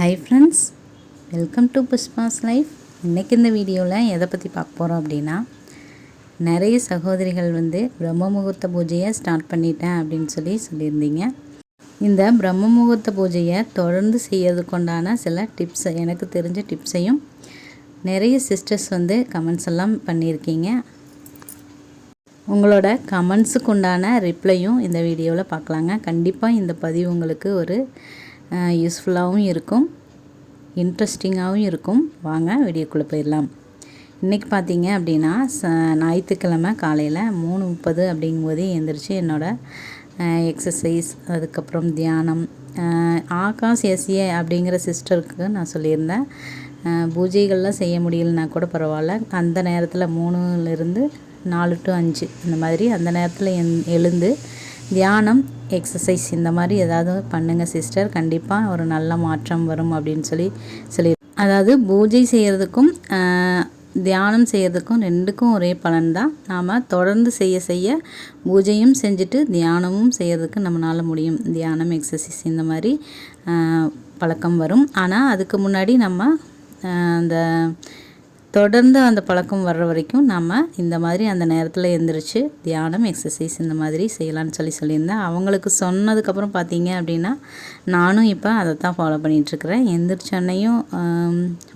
Hi friends welcome to Pushpa's life இன்றைக்கி இந்த வீடியோவில் எதை பற்றி பார்க்க போகிறோம் அப்படின்னா நிறைய சகோதரிகள் வந்து பிரம்ம முகூர்த்த பூஜையை ஸ்டார்ட் பண்ணிட்டேன் அப்படின்னு சொல்லி சொல்லியிருந்தீங்க. இந்த பிரம்ம முகூர்த்த பூஜையை தொடர்ந்து செய்யறதுக்குண்டான சில டிப்ஸ் எனக்கு தெரிஞ்ச டிப்ஸையும் நிறைய சிஸ்டர்ஸ் வந்து கமெண்ட்ஸ் எல்லாம் பண்ணியிருக்கீங்க. உங்களோட கமெண்ட்ஸுக்கு உண்டான ரிப்ளையும் இந்த வீடியோவில் பார்க்கலாங்க. கண்டிப்பாக இந்த பதிவு உங்களுக்கு ஒரு யூஸ்ஃபுல்லாகவும் இருக்கும் இன்ட்ரெஸ்டிங்காகவும் இருக்கும். வாங்க வீடியோக்குள்ளே போயிடலாம். இன்றைக்கி பார்த்தீங்க அப்படின்னா ச ஞாயிற்றுக்கிழமை காலையில் மூணு முப்பது அப்படிங்கும்போதே எழுந்திரிச்சு என்னோடய எக்ஸசைஸ் அதுக்கப்புறம் தியானம் ஆகாஷ் எஸ்ஏ அப்படிங்கிற சிஸ்டருக்கு நான் சொல்லியிருந்தேன். பூஜைகள்லாம் செய்ய முடியலனா கூட பரவாயில்ல. அந்த நேரத்தில் மூணுலேருந்து நாலு டு அஞ்சு இந்த மாதிரி அந்த நேரத்தில் எந் எழுந்து தியானம் எக்ஸசைஸ் இந்த மாதிரி ஏதாவது பண்ணுங்கள் சிஸ்டர் கண்டிப்பாக ஒரு நல்ல மாற்றம் வரும் அப்படின்னு சொல்லி சொல்லி அதாவது பூஜை செய்கிறதுக்கும் தியானம் செய்கிறதுக்கும் ரெண்டுக்கும் ஒரே பலன் தான் நாம் தொடர்ந்து செய்ய செய்ய பூஜையும் செஞ்சுட்டு தியானமும் செய்கிறதுக்கு நம்மளால் முடியும். தியானம் எக்ஸசைஸ் இந்த மாதிரி பழக்கம் வரும். ஆனால் அதுக்கு முன்னாடி நம்ம அந்த தொடர்ந்து அந்த பழக்கம் வர்ற வரைக்கும் நம்ம இந்த மாதிரி அந்த நேரத்தில் எழுந்திரிச்சு தியானம் எக்ஸசைஸ் இந்த மாதிரி செய்யலான்னு சொல்லி சொல்லியிருந்தேன். அவங்களுக்கு சொன்னதுக்கப்புறம் பார்த்தீங்க அப்படின்னா நானும் இப்போ அதை தான் ஃபாலோ பண்ணிகிட்ருக்கிறேன் எந்திரிச்சோன்னையும்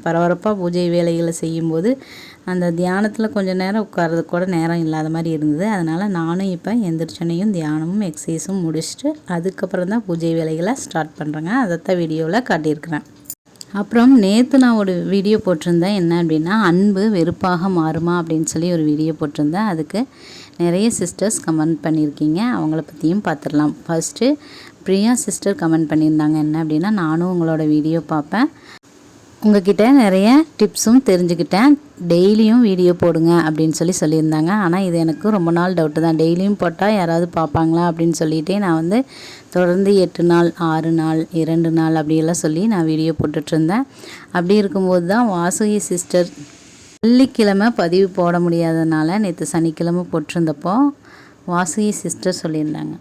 பரபரப்பாக பூஜை வேலைகளை செய்யும்போது அந்த தியானத்தில் கொஞ்சம் நேரம் உட்கார்றது கூட நேரம் இல்லாத மாதிரி இருந்தது. அதனால் நானும் இப்போ எந்திரிச்சோன்னையும் தியானமும் எக்ஸசைஸும் முடிச்சுட்டு அதுக்கப்புறம் தான் பூஜை வேலைகளை ஸ்டார்ட் பண்ணுறேங்க அதைத்தான் வீடியோவில் காட்டியிருக்கிறேன். அப்புறம் நேற்று நான் ஒரு வீடியோ போட்டிருந்தேன். என்ன அப்படின்னா அன்பு வெறுப்பாக மாறுமா அப்படின்னு சொல்லி ஒரு வீடியோ போட்டிருந்தேன். அதுக்கு நிறைய சிஸ்டர்ஸ் கமெண்ட் பண்ணியிருக்கீங்க. அவங்கள பற்றியும் பார்த்துடலாம் ஃபஸ்ட்டு பிரியா சிஸ்டர் கமெண்ட் பண்ணியிருந்தாங்க. என்ன அப்படின்னா நானும் உங்களோட வீடியோ பார்ப்பேன். உங்ககிட்ட நிறைய டிப்ஸும் தெரிஞ்சுக்கிட்டேன். டெய்லியும் வீடியோ போடுங்க அப்படின்னு சொல்லி சொல்லியிருந்தாங்க. ஆனால் இது எனக்கு ரொம்ப நாள் டவுட்டு தான். டெய்லியும் போட்டால் யாராவது பார்ப்பாங்களா அப்படின்னு சொல்லிகிட்டே நான் வந்து தொடர்ந்து எட்டு நாள் ஆறு நாள் இரண்டு நாள் அப்படியெல்லாம் சொல்லி நான் வீடியோ போட்டுட்ருந்தேன். அப்படி இருக்கும்போது தான் வாசுகி சிஸ்டர் வெள்ளிக்கிழமை பதிவு போட முடியாதனால நேற்று சனிக்கிழமை போட்டிருந்தப்போ வாசுகி சிஸ்டர் சொல்லியிருந்தாங்க.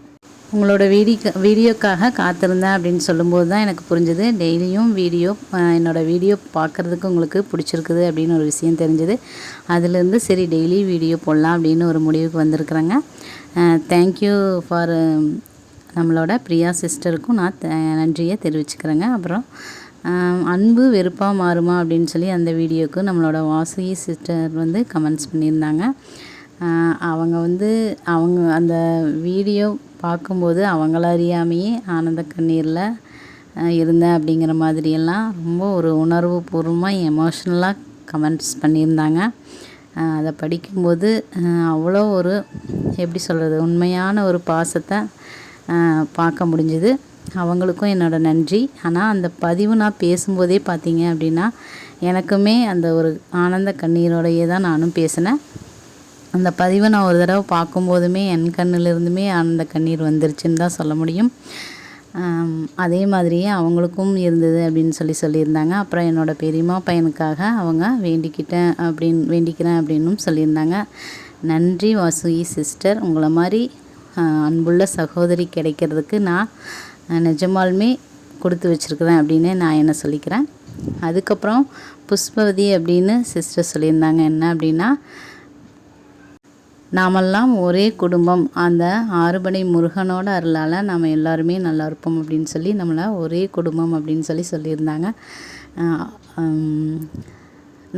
உங்களோட வீடியோ வீடியோக்காக காத்திருந்தேன் அப்படின்னு சொல்லும்போது தான் எனக்கு புரிஞ்சுது. டெய்லியும் வீடியோ என்னோடய வீடியோ பார்க்குறதுக்கு உங்களுக்கு பிடிச்சிருக்குது அப்படின்னு ஒரு விஷயம் தெரிஞ்சுது. அதுலேருந்து சரி டெய்லி வீடியோ போடலாம் அப்படின்னு ஒரு முடிவுக்கு வந்திருக்குறேங்க. தேங்க்யூ ஃபார் நம்மளோட பிரியா சிஸ்டருக்கும் நான் நன்றியை தெரிவிச்சுக்கிறேங்க. அப்புறம் அன்பு வெறுப்பாக மாறுமா அப்படின்னு சொல்லி அந்த வீடியோவுக்கு நம்மளோட வாசுகி சிஸ்டர் வந்து கமெண்ட்ஸ் பண்ணியிருந்தாங்க. அவங்க வந்து அவங்க அந்த வீடியோ பார்க்கும்போது அவங்கள அறியாமையே ஆனந்த கண்ணீரில் இருந்தேன் அப்படிங்கிற மாதிரியெல்லாம் ரொம்ப ஒரு உணர்வு பூர்வமாக எமோஷ்னலாக கமெண்ட்ஸ் பண்ணியிருந்தாங்க. அதை படிக்கும்போது அவ்வளோ ஒரு எப்படி சொல்கிறது உண்மையான ஒரு பாசத்தை பார்க்க முடிஞ்சுது. அவங்களுக்கும் என்னோடய நன்றி. ஆனால் அந்த பதிவு நான் பேசும்போதே பார்த்தீங்க அப்படின்னா எனக்குமே அந்த ஒரு ஆனந்த கண்ணீரோடையே தான் நானும் பேசினேன். அந்த பதிவை நான் ஒரு தடவை பார்க்கும்போதுமே என் கண்ணிலிருந்துமே ஆனந்த கண்ணீர் வந்துருச்சுன்னு தான் சொல்ல முடியும். அதே மாதிரியே அவங்களுக்கும் இருந்தது அப்படின்னு சொல்லி சொல்லியிருந்தாங்க. அப்புறம் என்னோடய பெரியம்மா பையனுக்காக அவங்க வேண்டிக்கிட்டேன் அப்படின் வேண்டிக்கிறேன் அப்படின்னும் சொல்லியிருந்தாங்க. நன்றி வாசுகி சிஸ்டர். உங்களை மாதிரி அன்புள்ள சகோதரி கிடைக்கிறதுக்கு நான் நிஜமாலுமே கொடுத்து வச்சுருக்குறேன் அப்படின்னு நான் என்ன சொல்லிக்கிறேன். அதுக்கப்புறம் புஷ்பவதி அப்படின்னு சிஸ்டர் சொல்லியிருந்தாங்க. என்ன அப்படின்னா நாமெல்லாம் ஒரே குடும்பம். அந்த ஆறுபடை முருகனோட அருளால் நம்ம எல்லாருமே நல்லா இருப்போம் அப்படின்னு சொல்லி நம்மளை ஒரே குடும்பம் அப்படின்னு சொல்லி சொல்லியிருந்தாங்க.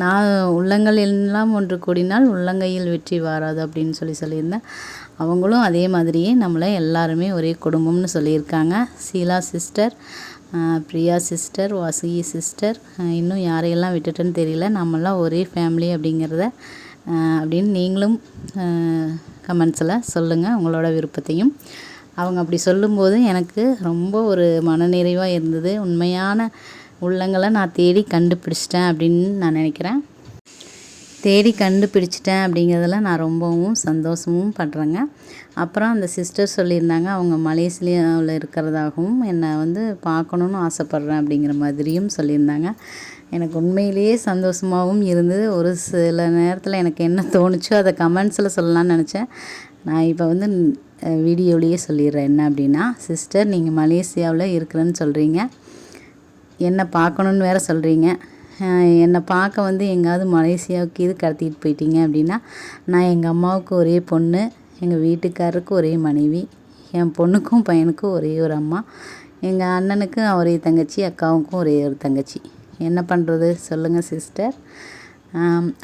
நான் உள்ளங்கள் எல்லாம் ஒன்று கூடினால் உள்ளங்கையில் வெற்றி வாராது அப்படின்னு சொல்லி சொல்லியிருந்தேன். அவங்களும் அதே மாதிரியே நம்மளை எல்லாருமே ஒரே குடும்பம்னு சொல்லியிருக்காங்க. Sheela sister Priya sister Vasuki sister இன்னும் யாரையெல்லாம் விட்டுட்டுன்னு தெரியல. நம்மளாம் ஒரே ஃபேமிலி அப்படிங்கிறத அப்படின்னு நீங்களும் கமெண்ட்ஸில் சொல்லுங்கள் உங்களோட விருப்பத்தையும். அவங்க அப்படி சொல்லும்போது எனக்கு ரொம்ப ஒரு மனநிறைவாக இருந்தது. உண்மையான உள்ளங்களை நான் தேடி கண்டுபிடிச்சிட்டேன் அப்படின்னு நான் நினைக்கிறேன். தேடி கண்டுபிடிச்சிட்டேன் அப்படிங்கிறதுல நான் ரொம்பவும் சந்தோஷமும் படுறேங்க. அப்புறம் அந்த சிஸ்டர் சொல்லியிருந்தாங்க அவங்க மலேசியாவில் இருக்கிறதாகவும் என்னை வந்து பார்க்கணுன்னு ஆசைப்பட்றேன் அப்படிங்கிற மாதிரியும் சொல்லியிருந்தாங்க. எனக்கு உண்மையிலேயே சந்தோஷமாகவும் இருந்தது. ஒரு சில நேரத்தில் எனக்கு என்ன தோணுச்சோ அதை கமெண்ட்ஸில் சொல்லலான்னு நினச்சேன். நான் இப்போ வந்து வீடியோலேயே சொல்லிடுறேன் என்ன அப்படின்னா சிஸ்டர் நீங்கள் மலேசியாவில் இருக்கிறேன்னு சொல்கிறீங்க என்ன பார்க்கணுன்னு வேறு சொல்கிறீங்க என்னை பார்க்க வந்து எங்கேயாவது மலேசியாவுக்கு இது கடத்திட்டு போயிட்டீங்க அப்படின்னா நான் எங்கள் அம்மாவுக்கு ஒரே பொண்ணு எங்கள் வீட்டுக்காரருக்கு ஒரே மனைவி என் பொண்ணுக்கும் பையனுக்கும் ஒரே ஒரு அம்மா எங்கள் அண்ணனுக்கும் ஒரே தங்கச்சி அக்காவுக்கும் ஒரே ஒரு தங்கச்சி. என்ன பண்ணுறது சொல்லுங்கள் சிஸ்டர்.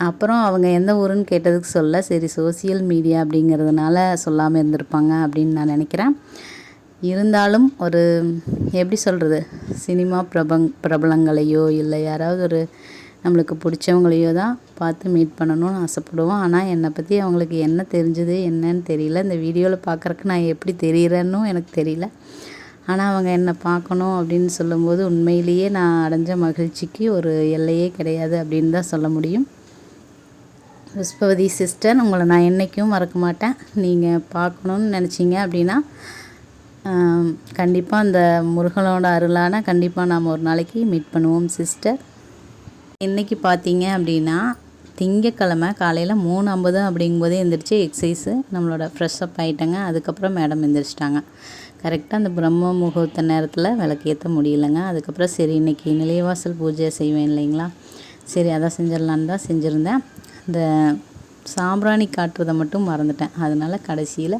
அப்புறம் அவங்க எந்த ஊருன்னு கேட்டதுக்கு சொல்ல சரி சோசியல் மீடியா அப்படிங்கிறதுனால சொல்லாமல் இருந்திருப்பாங்க அப்படின்னு நான் நினைக்கிறேன். இருந்தாலும் ஒரு எப்படி சொல்கிறது சினிமா பிரபங் பிரபலங்களையோ இல்லை யாராவது ஒரு நம்மளுக்கு பிடிச்சவங்களையோ தான் பார்த்து மீட் பண்ணணும்னு ஆசைப்படுவோம். ஆனால் என்னை பற்றி அவங்களுக்கு என்ன தெரிஞ்சது என்னன்னு தெரியல. இந்த வீடியோவில் பார்க்குறக்கு நான் எப்படி தெரிகிறேன்னும் எனக்கு தெரியல. ஆனால் அவங்க என்னை பார்க்கணும் அப்படின்னு சொல்லும்போது உண்மையிலேயே நான் அடைஞ்ச மகிழ்ச்சிக்கு ஒரு எல்லையே கிடையாது அப்படின்னு தான் சொல்ல முடியும். புஷ்பவதி சிஸ்டர் உங்களை நான் என்றைக்கும் மறக்க மாட்டேன். நீங்கள் பார்க்கணுன்னு நினச்சிங்க அப்படின்னா கண்டிப்பாக அந்த முருகனோட அருளான கண்டிப்பாக நாம் ஒரு நாளைக்கு மீட் பண்ணுவோம் சிஸ்டர் இன்றைக்கி பார்த்தீங்க அப்படின்னா திங்கக்கிழமை காலையில் மூணு ஐம்பது அப்படிங்கும்போதே எழுந்திரிச்சு எக்ஸசைஸு நம்மளோட ஃப்ரெஷ்ஷப் ஆகிட்டேங்க அதுக்கப்புறம் மேடம் எழுந்திரிச்சிட்டாங்க கரெக்டாக அந்த பிரம்ம முகூர்த்த நேரத்தில் விளக்கேற்ற முடியலைங்க. அதுக்கப்புறம் சரி இன்றைக்கி நிலையவாசல் பூஜை செய்வேன் இல்லைங்களா? சரி அதான் செஞ்சிடலான்னு தான் செஞ்சுருந்தேன். இந்த சாம்பிராணி காட்டுறதை மட்டும் மறந்துட்டேன். அதனால் கடைசியில்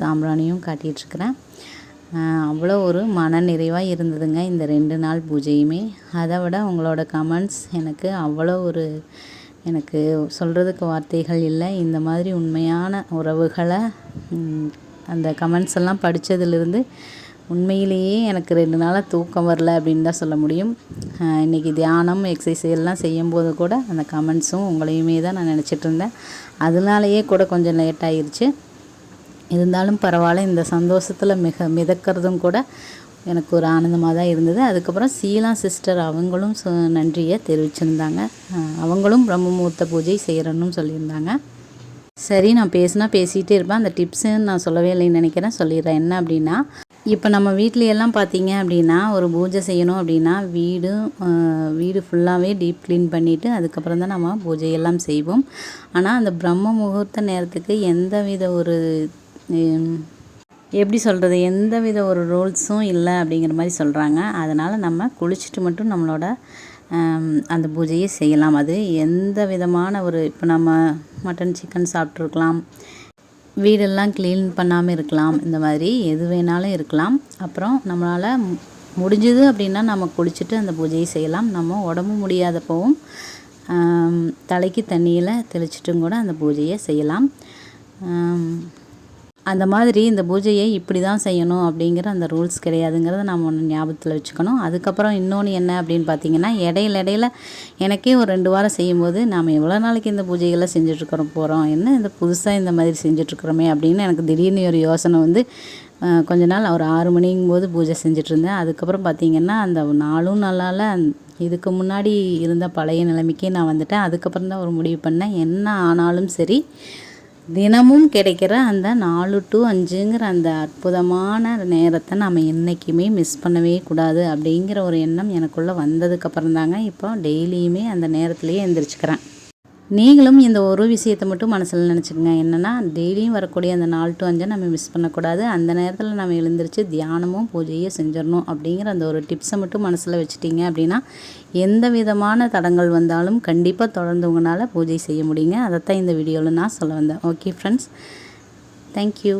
சாம்பிராணியும் காட்டிகிட்ருக்குறேன். அவ்வளோ ஒரு மன நிறைவாக இருந்ததுங்க இந்த ரெண்டு நாள் பூஜையுமே. அதை விட உங்களோட கமெண்ட்ஸ் எனக்கு அவ்வளோ ஒரு எனக்கு சொல்கிறதுக்கு வார்த்தைகள் இல்லை. இந்த மாதிரி உண்மையான உறவுகளை அந்த கமெண்ட்ஸ் எல்லாம் படித்ததுலேருந்து உண்மையிலேயே எனக்கு ரெண்டு நாளாக தூக்கம் வரல அப்படின்னு தான் சொல்ல முடியும். இன்றைக்கி தியானம் எக்ஸசைஸ் எல்லாம் செய்யும்போது கூட அந்த கமெண்ட்ஸும் உங்களையுமே தான் நான் நினச்சிட்டு இருந்தேன். அதனாலேயே கூட கொஞ்சம் லேட் ஆயிடுச்சு இருந்தாலும் பரவாயில்ல. இந்த சந்தோஷத்தில் மிக மிதக்கிறதும் கூட எனக்கு ஒரு ஆனந்தமாக தான் இருந்தது. அதுக்கப்புறம் சீலா சிஸ்டர் அவங்களும் நன்றியை தெரிவிச்சிருந்தாங்க. அவங்களும் பிரம்மமூர்த்த பூஜை செய்கிறன்னு சொல்லியிருந்தாங்க. சரி நான் பேசினா பேசிகிட்டே இருப்பேன். அந்த டிப்ஸுன்னு நான் சொல்லவே இல்லைன்னு நினைக்கிறேன். சொல்லிடுறேன். என்ன அப்படின்னா இப்போ நம்ம வீட்லையெல்லாம் பார்த்தீங்க அப்படின்னா ஒரு பூஜை செய்யணும் அப்படின்னா வீடு வீடு ஃபுல்லாகவே டீப் க்ளீன் பண்ணிவிட்டு அதுக்கப்புறம் தான் நம்ம பூஜையெல்லாம் செய்வோம். ஆனால் அந்த பிரம்ம முகூர்த்த நேரத்துக்கு எந்த வித ஒரு எப்படி சொல்கிறது எந்த வித ஒரு ரூல்ஸும் இல்லை அப்படிங்கிற மாதிரி சொல்கிறாங்க அதனால் நம்ம குளிச்சுட்டு மட்டும் நம்மளோட அந்த பூஜையை செய்யலாம். அது எந்த விதமான ஒரு இப்போ நம்ம மட்டன் சிக்கன் சாப்பிட்ருக்கலாம் வீடெல்லாம் க்ளீன் பண்ணாமல் இருக்கலாம். இந்த மாதிரி எது வேணாலும் இருக்கலாம். அப்புறம் நம்மளால் முடிஞ்சது அப்படின்னா நம்ம குளிச்சுட்டு அந்த பூஜையை செய்யலாம். நம்ம உடம்பு முடியாதப்பவும் தலைக்கு தண்ணியில் தெளிச்சிட்டும் கூட அந்த பூஜையை செய்யலாம். அந்த மாதிரி இந்த பூஜையை இப்படி தான் செய்யணும் அப்படிங்கிற அந்த ரூல்ஸ் கிடையாதுங்கிறத நம்ம ஒன்று ஞாபகத்தில் வச்சுக்கணும். அதுக்கப்புறம் இன்னொன்று என்ன அப்படின்னு பார்த்தீங்கன்னா இடையில இடையில எனக்கே ஒரு ரெண்டு வாரம் செய்யும்போது நாம் எவ்வளோ நாளைக்கு இந்த பூஜைகளை செஞ்சுட்ருக்கிறோம் போகிறோம் என்ன இந்த புதுசாக இந்த மாதிரி செஞ்சிட்ருக்குறோமே அப்படின்னு எனக்கு திடீர்னு ஒரு யோசனை வந்து கொஞ்ச நாள் ஒரு ஆறு மணிங்கும் போது பூஜை செஞ்சிட்ருந்தேன் அதுக்கப்புறம் பார்த்திங்கன்னா அந்த நாளும் நல்லால இதுக்கு முன்னாடி இருந்த பழைய நிலைமைக்கே நான் வந்துட்டேன். அதுக்கப்புறம் தான் ஒரு முடிவு பண்ணேன். என்ன ஆனாலும் சரி தினமும் கிடைக்கிற அந்த நாலு டு அஞ்சுங்கிற அந்த அற்புதமான நேரத்தை நம்ம என்றைக்குமே மிஸ் பண்ணவே கூடாது அப்படிங்கிற ஒரு எண்ணம் எனக்குள்ளே வந்ததுக்கப்புறம் தாங்க இப்போ டெய்லியுமே அந்த நேரத்துலேயே எழுந்திரிச்சிக்கிறேன் நீங்களும் இந்த ஒரு விஷயத்தை மட்டும் மனசில் நினச்சிக்கோங்க. என்னென்னா டெய்லியும் வரக்கூடிய அந்த நாலு டு அஞ்சை நம்ம மிஸ் பண்ணக்கூடாது. அந்த நேரத்தில் நம்ம எழுந்திரிச்சு தியானமும் பூஜையும் செஞ்சிடணும் அப்படிங்கிற அந்த ஒரு டிப்ஸை மட்டும் மனசில் வச்சுட்டிங்க அப்படின்னா எந்த விதமான தடங்கள் வந்தாலும் கண்டிப்பாக தொடர்ந்து உங்களால் பூஜை செய்ய முடியுங்க. அதைத்தான் இந்த வீடியோவில் நான் சொல்ல வந்தேன். Okay friends thank you